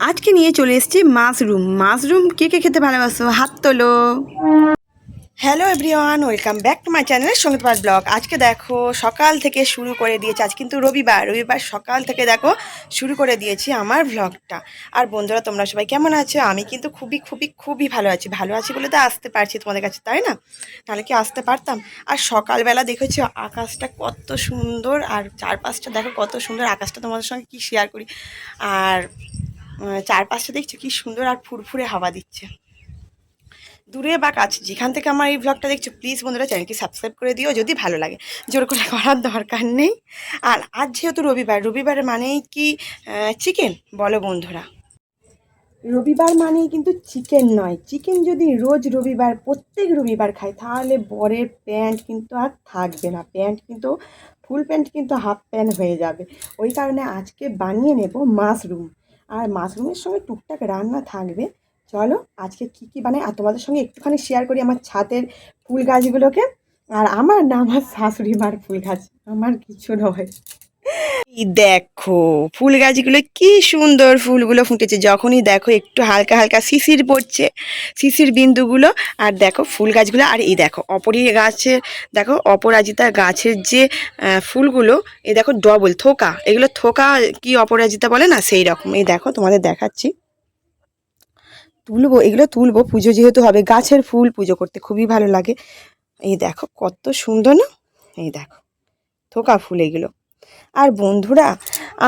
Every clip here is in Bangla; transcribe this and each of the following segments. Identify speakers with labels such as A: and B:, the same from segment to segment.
A: আজকে নিয়ে চলে এসেছি মাশরুম। মাশরুম কে কে খেতে ভালোবাসো? হাত তোলো। Hello everyone welcome back to my channel সঙ্গীতপাঠ blog আজকে দেখো, সকাল থেকে শুরু করে দিয়েছি, আজ কিন্তু রবিবার। রবিবার সকাল থেকে দেখো, শুরু করে দিয়েছি আমার ব্লগটা আর বন্ধুরা, তোমরা সবাই কেমন আছো? আমি কিন্তু খুবই খুবই খুবই ভালো আছি। ভালো আছি বলে তো আসতে পারছি তোমাদের কাছে, তাই না? তাহলে কি আসতে পারতাম? আর সকালবেলা দেখেছি, আকাশটা কত সুন্দর, আর চারপাশটা দেখো কত সুন্দর, আকাশটা তোমাদের সঙ্গে কি শেয়ার করি? আর চারপাশটা দেখছ কি সুন্দর আর ফুরফুরে হাওয়া দিচ্ছে। দূরে বা কাছে, যেখান থেকে আমার এই ব্লগটা দেখছ প্লিজ বন্ধুরা চ্যানেলটি সাবস্ক্রাইব করে দিও, যদি ভালো লাগে। জোর করে করার দরকার নেই। আর আজ যেহেতু রবিবার রবিবার মানেই কি চিকেন বলো বন্ধুরা। রবিবার মানেই কিন্তু চিকেন নয়। চিকেন যদি রোজ রবিবার, প্রত্যেক রবিবার খাই তাহলে বরের প্যান্ট কিন্তু আর থাকবে না। প্যান্ট কিন্তু ফুল প্যান্ট কিন্তু হাফ প্যান্ট হয়ে যাবে। ওই কারণে আজকে বানিয়ে নেব মাশরুম। আর মাশরুমের সঙ্গে টুকটাক রান্না থাকবে। চলো আজকে কী কী বানাই, আর তোমাদের সঙ্গে একটুখানি শেয়ার করি আমার ছাদের ফুল গাছগুলোকে। আর আমার না, আমার শাশুড়ি মার ফুল গাছ, আমার কিছু নয়। দেখো, ফুল গাছগুলো কি সুন্দর ফুলগুলো ফুটেছে। যখনই দেখো একটু হালকা হালকা শিশির পড়ছে, শিশির বিন্দুগুলো, আর দেখো ফুল গাছগুলো, আর এই দেখো অপরি গাছের দেখো অপরাজিতা গাছের যে ফুলগুলো, এই দেখো ডবল থোকা। এগুলো থোকা কি অপরাজিতা বলে? না, সেই রকম। এই দেখো তোমাদের দেখাচ্ছি। তুলবো, এগুলো তুলবো, পুজো যেহেতু হবে, গাছের ফুল পুজো করতে খুবই ভালো লাগে। এই দেখো কত সুন্দর না? এই দেখো, থোকা ফুল এগুলো। আর বন্ধুরা,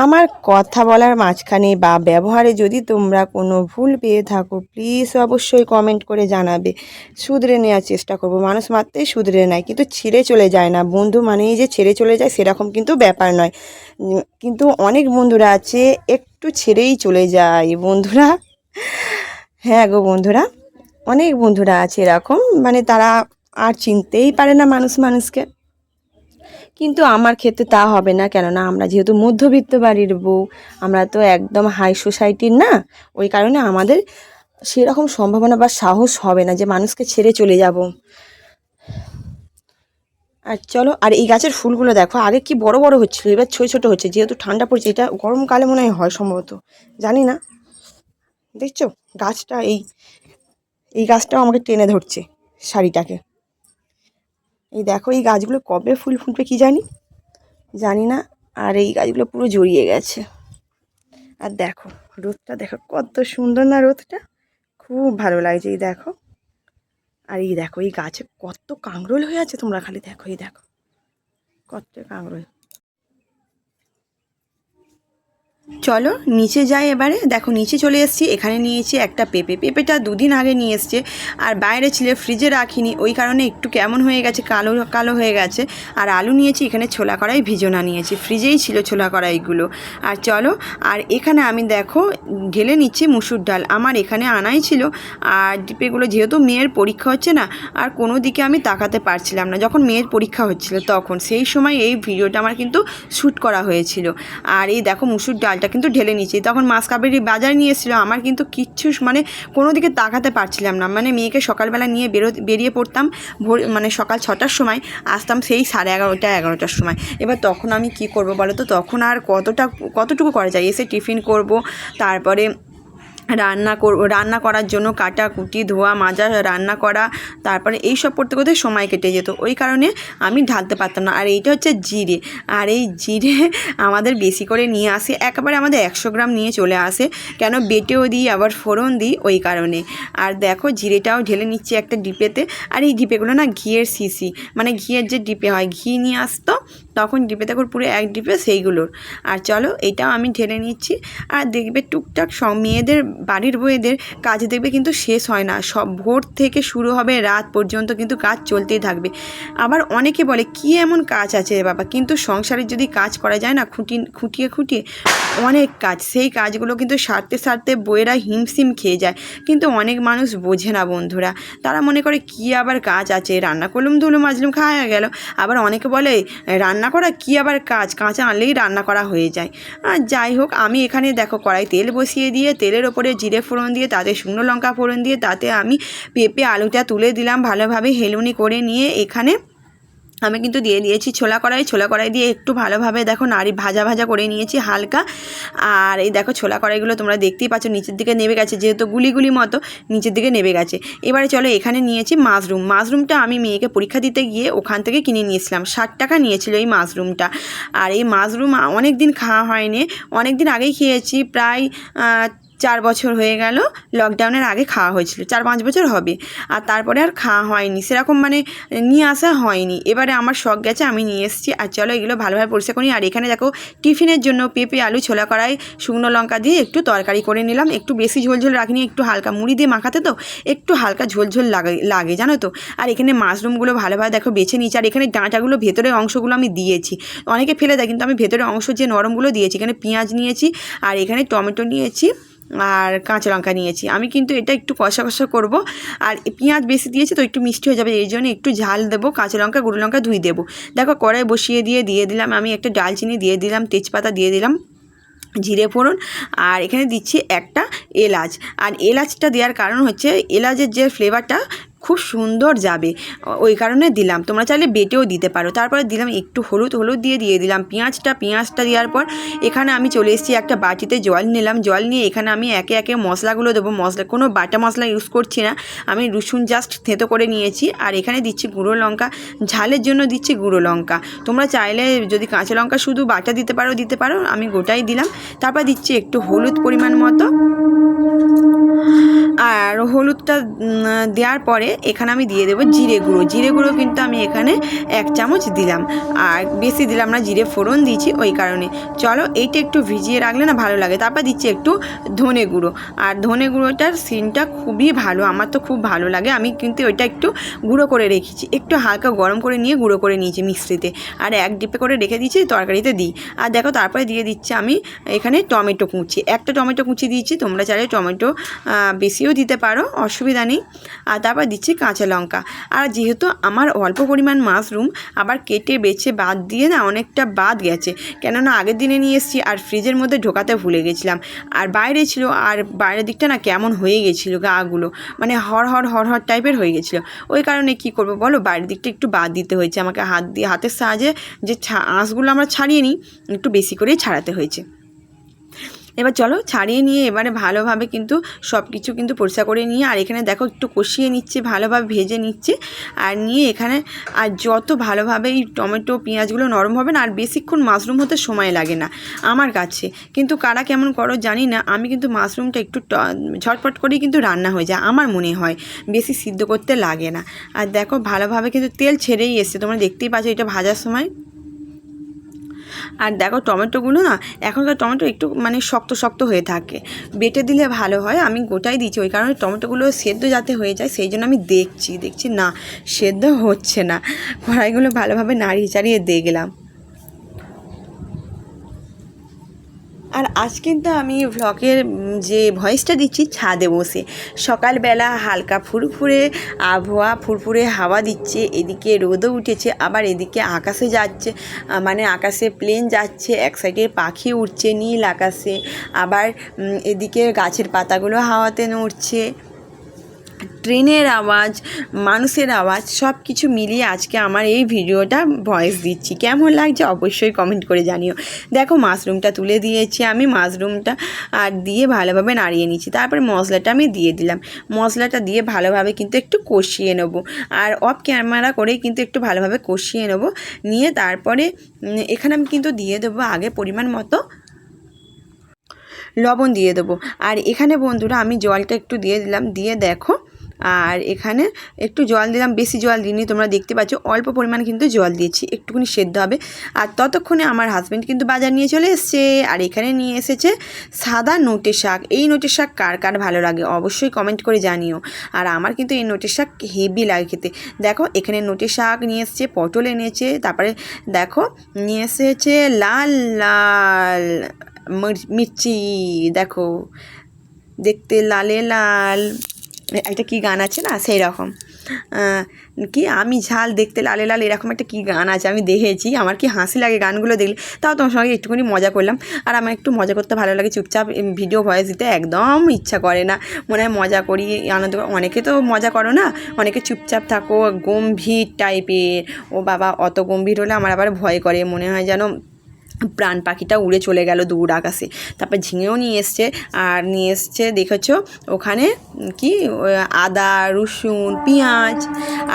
A: আমার কথা বলার মাঝখানে বা ব্যবহারে যদি তোমরা কোনো ভুল পেয়ে থাকো প্লিজ অবশ্যই কমেন্ট করে জানাবে। শুধরে নেওয়ার চেষ্টা করব। মানুষ মাত্রই শুধরে নেয়, কিন্তু ছেড়ে চলে যায় না। বন্ধু মানেই যে ছেড়ে চলে যায়, সেরকম কিন্তু ব্যাপার নয়। কিন্তু অনেক বন্ধুরা আছে, একটু ছেড়েই চলে যায়। বন্ধুরা হ্যাঁ গো বন্ধুরা, অনেক বন্ধুরা আছে এরকম। মানে তারা আর চিনতেই পারে না মানুষ মানুষকে। কিন্তু আমার ক্ষেত্রে তা হবে না, কেননা আমরা যেহেতু মধ্যবিত্ত বাড়ির বউ, আমরা তো একদম হাই সোসাইটির না, ওই কারণে আমাদের সেরকম সম্ভাবনা বা সাহস হবে না যে মানুষকে ছেড়ে চলে যাব। আর চলো, আর এই গাছের ফুলগুলো দেখো, আগে কি বড় বড় হচ্ছিল, এবার ছোট ছোট হচ্ছে, যেহেতু ঠান্ডা পড়ছে, এটা গরমকালে মনে হয় সম্ভবত, জানি না। দেখছ, গাছটা এই এই গাছটাও আমাকে টেনে ধরছে শাড়িটাকে। এই দেখো, এই গাছগুলো কবে ফুল ফুটবে কি জানি? জানি না। আর এই গাছগুলো পুরো জড়িয়ে গেছে। আর দেখো, রোদটা দেখো কত সুন্দর না রোদটা? খুব ভালো লাগছে, এই দেখো। আর এই দেখো, এই গাছে কত কাঁকরোল হয়ে আছে, তোমরা খালি দেখো, এই দেখো। কত কাঁকরোল। চলো নিচে যাই এবারে। দেখো, নিচে চলে এসেছি। এখানে নিয়েছি একটা পেঁপে। পেঁপেটা দুদিন আগে নিয়ে এসছে। আর বাইরে ছিল ফ্রিজে রাখিনি। ওই কারণে একটু কেমন হয়ে গেছে, কালো কালো হয়ে গেছে। আর আলু নিয়েছি, এখানে ছোলা কড়াই ভিজোনা নিয়েছি। ফ্রিজেই ছিল ছোলা কড়াইগুলো। আর চলো, আর এখানে আমি দেখো, ঢেলে নিচ্ছি মুসুর ডাল। আমার এখানে আনাই ছিল। আর ডিপেগুলো যেহেতু মেয়ের পরীক্ষা হচ্ছে না, আর কোনো দিকে আমি তাকাতে পারছিলাম না। যখন মেয়ের পরীক্ষা হচ্ছিল তখন, সেই সময় এই ভিডিওটা আমার কিন্তু শ্যুট করা হয়েছিল। আর এই দেখো, মুসুর ডালটা কিন্তু ঢেলে নিয়েছি। তখন মাছ কাবেরি বাজার নিয়ে এসেছিল, আমার কিন্তু কিচ্ছু মানে কোনো দিকে তাকাতে পারছিলাম না। মানে মেয়েকে সকালবেলা নিয়ে বেরো বেরিয়ে পড়তাম ভোর মানে সকাল ছটার সময়, আসতাম সেই সাড়ে এগারোটা, এগারোটার সময়। এবার তখন আমি কি করব বলো তো? তখন আর কতটা, কতটুকু করা যায়? এসে টিফিন করব, তারপরে রান্না রান্না করার জন্য কাটা কুটি, ধোয়া, মাজা, রান্না করা, তারপরে এই সব করতে করতে সময় কেটে যেত। ওই কারণে আমি ঢালতে পারতাম না। আর এইটা হচ্ছে জিরে। আর এই জিরে আমাদের বেশি করে নিয়ে আসে, একেবারে আমাদের একশো গ্রাম নিয়ে চলে আসে। কেন বেটেও দিই, আবার ফোড়ন দিই, ওই কারণে। আর দেখো জিরেটাও ঢেলে নিচ্ছি একটা ডিপেতে। আর এই ডিপেগুলো না ঘিয়ের শিশি। মানে ঘিয়ের যে ডিপে হয়, ঘি নিয়ে আসতো তখন ডিপেতে করে পুরো এক ডিপে সেইগুলোর। আর চলো, এটাও আমি ঢেলে নিচ্ছি। আর দেখবে টুকটাক সব মেয়েদের, বাড়ির বউয়েদের কাজ দেখবে কিন্তু শেষ হয় না। সব ভোর থেকে শুরু হবে, রাত পর্যন্ত কিন্তু কাজ চলতেই থাকবে। আবার অনেকে বলে, কি এমন কাজ আছে বাবা? কিন্তু সংসারের যদি কাজ করা যায় না, খুঁটি, খুঁটিয়ে খুঁটিয়ে অনেক কাজ। সেই কাজগুলো কিন্তু সারতে সারতে বইয়েরা হিমশিম খেয়ে যায়। কিন্তু অনেক মানুষ বোঝে না বন্ধুরা। তারা মনে করে, কি আবার কাজ আছে? রান্না করলুম, ধুলুম, মাজলুম, খাওয়া গেল। আবার অনেকে বলে, রান্না করা কি আবার কাজ? কাঁচা আনলেই রান্না করা হয়ে যায়। আর যাই হোক, আমি এখানে দেখো কড়াই তেল বসিয়ে দিয়ে, তেলের ওপরে জিরে ফোড়ন দিয়ে, তাতে শুকনো লঙ্কা ফোড়ন দিয়ে, তাতে আমি পেঁপে, আলুটা তুলে দিলাম ভালোভাবে হেলুনি করে নিয়ে এখানে আমি কিন্তু দিয়ে দিয়েছি ছোলা কড়াই। ছোলা কড়াই দিয়ে একটু ভালোভাবে দেখো নাড়ি ভাজা ভাজা করে নিয়েছি হালকা। আর এই দেখো ছোলা কড়াইগুলো তোমরা দেখতেই পাচ্ছ, নিচের দিকে নেমে গেছে, যেহেতু গুলি গুলি মতো নিচের দিকে নেমে গেছে। এবারে চলো এখানে নিয়েছি মাশরুম। মাশরুমটা আমি মেয়েকে পরীক্ষা দিতে গিয়ে ওখান থেকে কিনে নিয়েছিলাম ষাট টাকা নিয়েছিল এই মাশরুমটা। আর এই মাশরুম অনেক দিন খাওয়া হয়নি। অনেক দিন আগেই খেয়েছি, প্রায় চার বছর হয়ে গেল লকডাউনের আগে খাওয়া হয়েছিল, চার পাঁচ বছর হবে। আর তারপরে আর খাওয়া হয়নি, সেরকম মানে নিয়ে আসা হয়নি। এবারে আমার শখ গেছে, আমি নিয়ে এসেছি। আর চলো এগুলো ভালোভাবে পরিষ্কার করি। আর এখানে দেখো, টিফিনের জন্য পেঁপে, আলু, ছোলা কড়াই, শুকনো লঙ্কা দিয়ে একটু তরকারি করে নিলাম। একটু বেশি ঝোলঝোল রাখিনি, একটু হালকা মুড়ি দিয়ে মাখাতে তো, একটু হালকা ঝোলঝোল লাগে লাগে, জানো তো। আর এখানে মাশরুমগুলো ভালোভাবে দেখো বেছে নিয়েছি। আর এখানে ডাঁটাগুলো ভেতরের অংশগুলো আমি দিয়েছি। অনেকে ফেলে দেয়, কিন্তু আমি ভেতরের অংশ যে নরমগুলো দিয়েছি, এখানে পেঁয়াজ নিয়েছি, আর এখানে টমেটো নিয়েছি। আর কাঁচা লঙ্কা নিয়েছি। আমি কিন্তু এটা একটু কষা কষা করব। আর পেঁয়াজ বেশি দিয়েছি তো একটু মিষ্টি হয়ে যাবে, এই জন্য একটু ঝাল দেবো, কাঁচা লঙ্কা, গুঁড়ো লঙ্কা ধুই দেবো। দেখো কড়াই বসিয়ে দিয়ে দিয়ে দিলাম, আমি একটা ডালচিনি দিয়ে দিলাম, তেজপাতা দিয়ে দিলাম, জিরে ফোড়ন, আর এখানে দিচ্ছি একটা এলাচ। আর এলাচটা দেওয়ার কারণ হচ্ছে, এলাচের যে ফ্লেভারটা খুব সুন্দর যাবে। ওই কারণে দিলাম। তোমরা চাইলে বেটেও দিতে পারো। তারপরে দিলাম একটু হলুদ। হলুদ দিয়ে দিয়ে দিলাম। পেঁয়াজটা পেঁয়াজটা দেওয়ার পর এখানে আমি চলে এসেছি একটা বাটিতে জল নিলাম। জল নিয়ে এখানে আমি একে একে মশলাগুলো দেবো। মশলা, কোনো বাটা মশলা ইউজ করছি না। আমি রসুন জাস্ট থেতো করে নিয়েছি। আর এখানে দিচ্ছি গুঁড়ো লঙ্কা। ঝালের জন্য দিচ্ছি গুঁড়ো লঙ্কা। তোমরা চাইলে যদি কাঁচা লঙ্কা শুধু বাটা দিতে পারো দিতে পারো। আমি গোটাই দিলাম। তারপর দিচ্ছি একটু হলুদ পরিমাণ মতো। আর হলুদটা দেওয়ার পরে এখানে আমি দিয়ে দেবো জিরে গুঁড়ো। জিরে গুঁড়ো কিন্তু আমি এখানে এক চামচ দিলাম। আর বেশি দিলাম না, জিরে ফোড়ন দিয়েছি ওই কারণে। চলো এইটা একটু ভিজিয়ে রাখলে না ভালো লাগে। তারপর দিচ্ছি একটু ধনে গুঁড়ো। আর ধনে গুঁড়োটার সিনটা খুবই ভালো, আমার তো খুব ভালো লাগে। আমি কিন্তু ওইটা একটু গুঁড়ো করে রেখেছি। একটু হালকা গরম করে নিয়ে গুঁড়ো করে নিয়েছি মিক্সিতে। আর এক ডিপে করে রেখে দিয়েছি, তরকারিতে দিই। আর দেখো তারপরে দিয়ে দিচ্ছি আমি এখানে টমেটো কুচি। একটা টমেটো কুচি দিয়েছি, তোমরা চাইলে টমেটো বেশিও দিতে পারো, অসুবিধা নেই। আর তারপর দিচ্ছি কাঁচা লঙ্কা। আর যেহেতু আমার অল্প পরিমাণ মাশরুম, আবার কেটে, বেছে, বাদ দিয়ে না অনেকটা বাদ গেছে। কেননা আগের দিনে নিয়ে এসেছি আর ফ্রিজের মধ্যে ঢোকাতে ভুলে গেছিলাম। আর বাইরে ছিল, আর বাইরের দিকটা না কেমন হয়ে গেছিল গাগুলো। মানে হর হর হর হর টাইপের হয়ে গেছিল। ওই কারণে কি করব বলো? বাইরের দিকটা একটু বাদ দিতে হয়েছে। আমাকে হাত দিয়ে, হাতের সাহায্যে যে আঁশগুলো আমরা ছাড়িয়ে নিই, একটু বেশি করেই ছাড়াতে হয়েছে। এবার চলো ছাড়িয়ে নিয়ে এবারে ভালোভাবে কিন্তু সব কিছু কিন্তু পরিষ্কার করে নিয়ে, আর এখানে দেখো একটু কষিয়ে নিচ্ছে, ভালোভাবে ভেজে নিচ্ছে, আর নিয়ে এখানে, আর যত ভালোভাবে এই টমেটো, পেঁয়াজগুলো নরম হবে না, আর বেশিক্ষণ মাশরুম হতে সময় লাগে না আমার কাছে। কিন্তু কারা কেমন করো জানি না, আমি কিন্তু মাশরুমটা একটু ঝটপট করেই কিন্তু রান্না হয়ে যায়, আমার মনে হয়, বেশি সিদ্ধ করতে লাগে না। আর দেখো ভালোভাবে কিন্তু তেল ছেড়েই এসছে, তোমরা দেখতেই পাচ্ছ এটা ভাজার সময়। আর দেখো টমেটোগুলো না, এখনকার টমেটো একটু মানে শক্ত শক্ত হয়ে থাকে। বেটে দিলে ভালো হয়, আমি গোটাই দিচ্ছি ওই কারণে টমেটোগুলো সেদ্ধ যাতে হয়ে যায়, সেই জন্য আমি দেখছি দেখছি না, সেদ্ধ হচ্ছে না। কড়াইগুলো ভালোভাবে নাড়িয়ে চাড়িয়ে দেখলাম আর আজ কিন্তু আমি ভ্লগের যে ভয়েসটা দিচ্ছি, ছাদে বসে। সকালবেলা হালকা ফুরফুরে আবহাওয়া, ফুরফুরে হাওয়া দিচ্ছে, এদিকে রোদও উঠেছে, আবার এদিকে আকাশে যাচ্ছে মানে আকাশে প্লেন যাচ্ছে, এক সাইডে পাখি উঠছে নীল আকাশে, আবার এদিকে গাছের পাতাগুলো হাওয়াতে নড়ছে। ট্রেনের আওয়াজ, মানুষের আওয়াজ সব কিছু মিলিয়ে আজকে আমার এই ভিডিওটা ভয়েস দিচ্ছি। কেমন লাগছে অবশ্যই কমেন্ট করে জানিও। দেখো মাশরুমটা তুলে দিয়েছি আমি, মাশরুমটা আর দিয়ে ভালোভাবে নাড়িয়ে নিচ্ছি। তারপরে মশলাটা আমি দিয়ে দিলাম। মশলাটা দিয়ে ভালোভাবে কিন্তু একটু কষিয়ে নেব। আর অফ ক্যামেরা করেই কিন্তু একটু ভালোভাবে কষিয়ে নেব। নিয়ে তারপরে এখানে আমি কিন্তু দিয়ে দেবো আগে পরিমাণ মতো লবণ দিয়ে দেবো। আর এখানে বন্ধুরা আমি জলটা একটু দিয়ে দিলাম। দিয়ে দেখো আর এখানে একটু জল দিলাম, বেশি জল দিইনি, তোমরা দেখতে পাচ্ছ অল্প পরিমাণ কিন্তু জল দিয়েছি, একটুখানি সেদ্ধ হবে। আর ততক্ষণে আমার হাজব্যান্ড কিন্তু বাজার নিয়ে চলে এসছে, আর এখানে নিয়ে এসেছে সাদা নোটে শাক। এই নোটের শাক কার কার ভালো লাগে অবশ্যই কমেন্ট করে জানিও। আর আমার কিন্তু এই নোটের শাক হেভি লাগে খেতে। দেখো, এখানে নোটের শাক নিয়ে এসছে, পটল এনেছে, তারপরে দেখো, নিয়ে এসেছে লাল লাল মির- মির্চি, দেখো, দেখতে লালে লাল। একটা কি গান আছে না সেই রকম কি আমি ঝাল দেখতে লালে লাল, এরকম একটা কি গান আছে, আমি দেখেছি, আমার কি হাসি লাগে গানগুলো দেখলে। তাও তোমার সঙ্গে একটুখানি মজা করলাম। আর আমার একটু মজা করতে ভালো লাগে, চুপচাপ ভিডিও ভয়েস দিতে একদম ইচ্ছা করে না। মনে হয় মজা করি, আনন্দ। অনেকে তো মজা করো না, অনেকে চুপচাপ থাকো, গম্ভীর টাইপের ও বাবা, অত গম্ভীর হলে আমার আবার ভয় করে, মনে হয় যেন প্রাণ পাখিটা উড়ে চলে গেল দূর আকাশে। তারপর ঝিঙেও নিয়ে এসছে আর নিয়ে এসছে, দেখেছ? ওখানে কি? আদা, রসুন, পেঁয়াজ।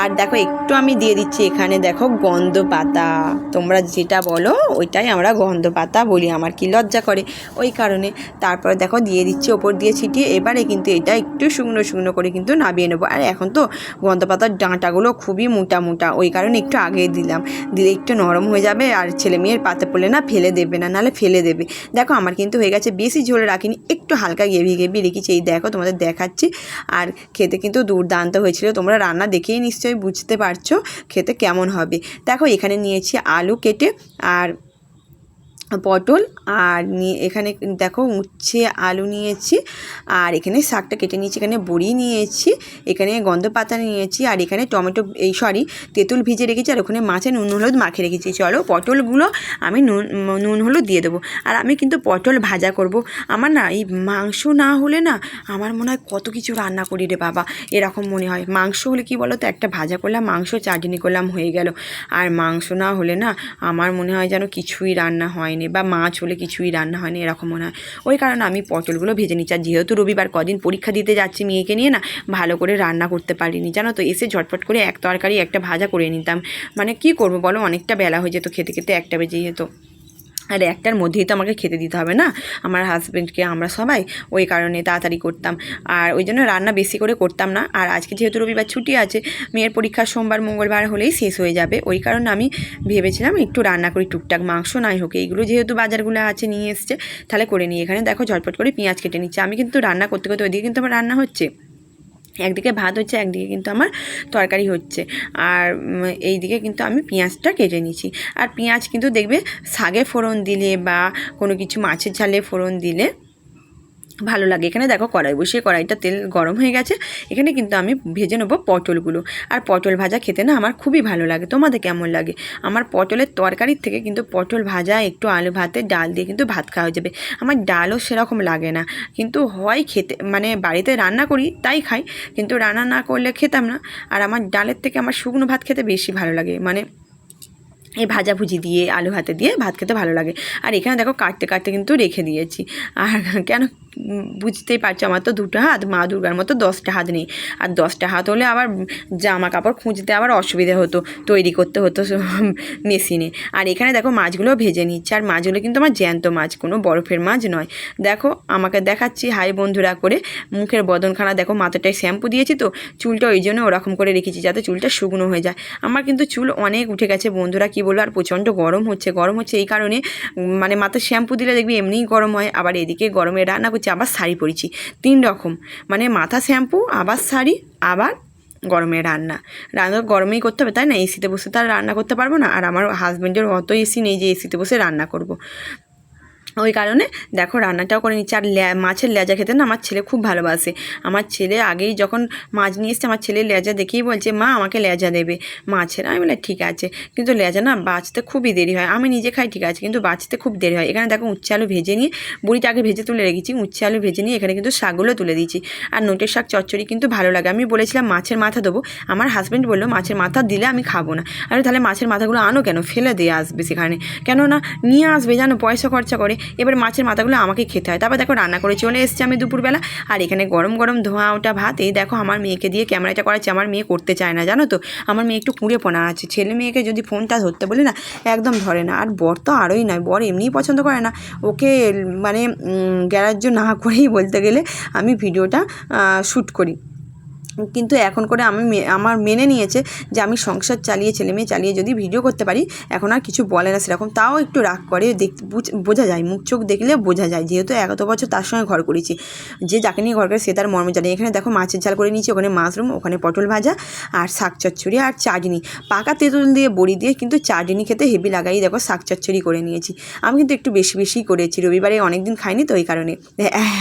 A: আর দেখো, একটু আমি দিয়ে দিচ্ছি এখানে, দেখো গন্ধ পাতা তোমরা যেটা বলো, ওইটাই আমরা গন্ধ পাতা বলি, আমার কি লজ্জা করে। ওই কারণে তারপরে দেখো, দিয়ে দিচ্ছি, ওপর দিয়ে ছিটিয়ে, এবারে কিন্তু এটা একটু শুকনো শুকনো করে কিন্তু নামিয়ে নেব। আর এখন তো গন্ধ পাতার ডাঁটাগুলো খুবই মোটা মোটা, ওই কারণে একটু আগে দিলাম। দিলে একটু নরম হয়ে যাবে, আর ছেলে মেয়ের পাতে পড়লে না ফেলে দেবে না, নাহলে ফেলে দেবে। দেখো আমার কিন্তু হয়ে গেছে, বেশি ঝোলে রাখিনি, একটু হালকা গেভি গেভি রেখেছি। এই দেখো তোমাদের দেখাচ্ছি। আর খেতে কিন্তু দুর্দান্ত হয়েছিল, তোমরা রান্না দেখেই নিশ্চয়ই বুঝতে পারছ খেতে কেমন হবে। দেখো এখানে নিয়েছি আলু কেটে আর পটল আর নিয়ে এখানে দেখো উচ্ছে, আলু নিয়েছি আর এখানে শাকটা কেটে নিয়েছি, এখানে বড়ি নিয়েছি, এখানে গন্ধ পাতা নিয়েছি আর এখানে টমেটো, এই সরি, তেঁতুল ভিজে রেখেছি আর ওখানে মাছে নুন হলুদ মাখে রেখেছি। চলো পটলগুলো আমি নুন নুন হলুদ দিয়ে দেবো আর আমি কিন্তু পটল ভাজা করব। আমার না এই মাংস না হলে না আমার মনে হয় কত কিছু রান্না করি রে বাবা, এরকম মনে হয়। মাংস হলে কি বলো তো, একটা ভাজা করলাম, মাংস চাটনি করলাম, হয়ে গেল। আর মাংস না হলে না আমার মনে হয় যেন কিছুই রান্না হয়নি বা মাছ হলে কিছুই রান্না হয়নি, এরকম মনে হয়। ওই কারণে আমি পটলগুলো ভেজে নিচ্ছি। আর যেহেতু রবিবার কদিন পরীক্ষা দিতে যাচ্ছি মেয়েকে নিয়ে না, ভালো করে রান্না করতে পারিনি। জানো তো, এসে ঝটপট করে এক তরকারি, একটা ভাজা করে নিতাম। মানে কি করব বলো, অনেকটা বেলা হয়ে যেত খেতে খেতে, একটা বেজে যেত। আর একটার মধ্যেই তো আমাকে খেতে দিতে হবে না? আমার হাজব্যান্ডকে আমরা সবাই ওই কারণে তাড়াতাড়ি করতাম। আর ওই জন্য রান্না বেশি করে করতাম না। আর আজকে যেহেতু রবিবার ছুটি আছে, মেয়ের পরীক্ষা সোমবার, মঙ্গলবার হলেই শেষ হয়ে যাবে। ওই কারণে আমি ভেবেছিলাম একটু রান্না করি, টুকটাক মাংস নাই হোক। এইগুলো যেহেতু বাজারগুলো আছে, নিয়ে এসছে, তাহলে করে নিই। এখানে দেখো ঝটপট করে পেঁয়াজ কেটে নিচ্ছে। আমি কিন্তু রান্না করতে করতে ওইদিকে কিন্তু আমার রান্না হচ্ছে। একদিকে ভাত হচ্ছে, একদিকে কিন্তু আমার তরকারি হচ্ছে। আর এই দিকে কিন্তু আমি পেঁয়াজটা কেটে নিচ্ছি আর পেঁয়াজ কিন্তু দেখবে শাগে ফোড়ন দিলে বা কোনো কিছু মাছের ঝালে ফোড়ন দিলে ভালো লাগে। এখানে দেখো কড়াই বসিয়ে কড়াইটা তেল গরম হয়ে গেছে। এখানে কিন্তু আমি ভেজে নেব পটলগুলো। আর পটল ভাজা খেতে না আমার খুবই ভালো লাগে। তোমাদের কেমন লাগে? আমার পটলের তরকারির থেকে কিন্তু পটল ভাজা, একটু আলু ভাতে, ডাল দিয়ে কিন্তু ভাত খাওয়া যাবে। আমার ডালও সেরকম লাগে না। কিন্তু হয় খেতে মানে বাড়িতে রান্না করি, তাই খাই। কিন্তু রান্না না করলে খেতাম না। আর আমার ডালের থেকে আমার শুকনো ভাত খেতে বেশি ভালো লাগে। মানে এই ভাজাভুজি দিয়ে, আলু ভাতে দিয়ে ভাত খেতে ভালো লাগে। আর এখানে দেখো কাটতে কাটতে কিন্তু রেখে দিয়েছি। আর কেন বুঝতেই পারছ, আমার তো দুটো হাত, মা দুর্গার মতো দশটা হাত নেই। আর দশটা হাত হলে আবার জামা কাপড় খুঁজতে আবার অসুবিধা হতো, তৈরি করতে হতো মেশিনে। আর এখানে দেখো মাছগুলো ভেজে নিচ্ছে, আর মাছগুলো কিন্তু আমার জ্যান্ত মাছ, কোনো বরফের মাছ নয়। দেখো, আমাকে দেখাচ্ছি, হাই বন্ধুরা করে, মুখের বদনখানা, দেখো মাথাটায় শ্যাম্পু দিয়েছি তো, চুলটা ওই জন্য ওরকম করে রেখেছি যাতে চুলটা শুকনো হয়ে যায়। আমার কিন্তু চুল অনেক উঠে গেছে বন্ধুরা, কি বলব, আর প্রচণ্ড গরম হচ্ছে। গরম হচ্ছে এই কারণে মানে মাথায় শ্যাম্পু দিলে দেখবি এমনিই গরম হয়, আবার এদিকে গরমে রান্না করছি আবার শাড়ি পরেছি তিন রকম। মানে মাথা শ্যাম্পু, আবার শাড়ি, আবার গরমে রান্না। রান্না গরমেই করতে হবে, তাই না? এসিতে বসে তার রান্না করতে পারব না। আর আমার হাজব্যান্ডের অত এসি নেই যে এসিতে বসে রান্না করব। ওই কারণে দেখো রান্নাটাও করে নিচ্ছি। আর মাছের লেজা খেতে না আমার ছেলে খুব ভালোবাসে। আমার ছেলে আগেই যখন মাছ নিয়ে এসছে, আমার ছেলে লেজা দেখেই বলছে, মা, আমাকে লেজা দেবে। মাছের, আমি বলে ঠিক আছে। কিন্তু লেজা না বাঁচতে খুবই দেরি হয়। আমি নিজে খাই, ঠিক আছে, কিন্তু বাঁচতে খুব দেরি হয়। এখানে দেখো উচ্ছে আলু ভেজে নিয়ে, বুড়িটা আগে ভেজে তুলে রেখেছি, উচ্ছে আলু ভেজে নিয়ে এখানে কিন্তু শাকগুলো তুলে দিয়েছি। আর নোটের শাক চচ্চড়ি কিন্তু ভালো লাগে। আমি বলেছিলাম, মাছের মাথা দেবো। আমার হাজব্যান্ড বলল, মাছের মাথা দিলে আমি খাব না। আরে তাহলে মাছের মাথাগুলো আনো কেন? ফেলে দিয়ে আসবে সেখানে। কেননা নিয়ে আসবে জানো পয়সা খরচা করে। এবার মাছের মাথাগুলো আমাকে খেতে হয়। তারপর দেখো রান্না করে চলে এসেছি আমি দুপুরবেলা। আর এখানে গরম গরম ধোঁয়া ওটা ভাত, এই দেখো আমার মেয়েকে দিয়ে ক্যামেরাটা করাচ্ছি, আমার মেয়ে করতে চায় না, জানো তো? আমার মেয়ে একটু কুঁড়ে পোনা আছে, ছেলে মেয়েকে যদি ফোনটা ধরতে বলি না, একদম ধরে না। আর বর তো আরোই নয়, বর এমনিই পছন্দ করে না। ওকে মানে গ্যারাজ্য না করেই বলতে গেলে আমি ভিডিওটা শ্যুট করি। কিন্তু এখন করে আমি আমার মেনে নিয়েছে যে আমি সংসার চালিয়ে ছেলে মেয়ে চালিয়ে যদি ভিডিও করতে পারি, এখন আর কিছু বলে না সেরকম। তাও একটু রাগ করে দেখ বুঝ- বোঝা যায়, মুখ চোখ দেখলে বোঝা যায়। যেহেতু এত বছর তার সঙ্গে ঘর করেছি, যে যাকে নিয়ে ঘর করে সে তার মর্ম জানে। এখানে দেখো মাছের ঝাল করে নিয়েছি, ওখানে মাশরুম, ওখানে পটল ভাজা আর শাক চচ্চড়ি আর চাটনি। পাকা তেঁতুল দিয়ে বড়ি দিয়ে কিন্তু চাটনি খেতে হেভি লাগাই। দেখো শাক চচ্চড়ি করে নিয়েছি। আমি কিন্তু একটু বেশি বেশি করেছি, রবিবারে অনেক দিন খাইনি তো ওই কারণে।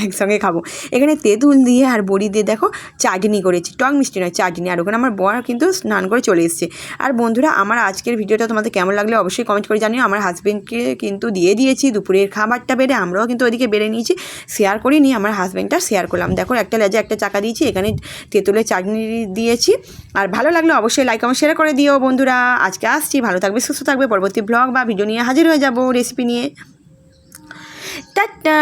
A: একসঙ্গে খাব। এখানে তেঁতুল দিয়ে আর বড়ি দিয়ে দেখো চাটনি করে করেছি টক মিষ্টি নয়, চাটনি আর ওখানে আমার বর কিন্তু স্নান করে চলে এসছে। আর বন্ধুরা, আমার আজকের ভিডিওটা তোমাদের কেমন লাগলে অবশ্যই কমেন্ট করে জানিও। আমার হাজব্যান্ডকে কিন্তু দিয়ে দিয়েছি, দুপুরের খাবারটা বেড়ে আমরাও কিন্তু ওইদিকে বেড়ে নিয়েছি। শেয়ার করি করিনি আমার হাজব্যান্ডটা শেয়ার করলাম। দেখো, একটা লেজে একটা চাকা দিয়েছি, এখানে তেঁতুলের চাটনি দিয়েছি। আর ভালো লাগলে অবশ্যই লাইক আমার শেয়ার করে দিও বন্ধুরা। আজকে আসছি, ভালো থাকবে, সুস্থ থাকবে। পরবর্তী ব্লগ বা ভিডিও নিয়ে হাজির হয়ে যাব রেসিপি নিয়ে। টাটা!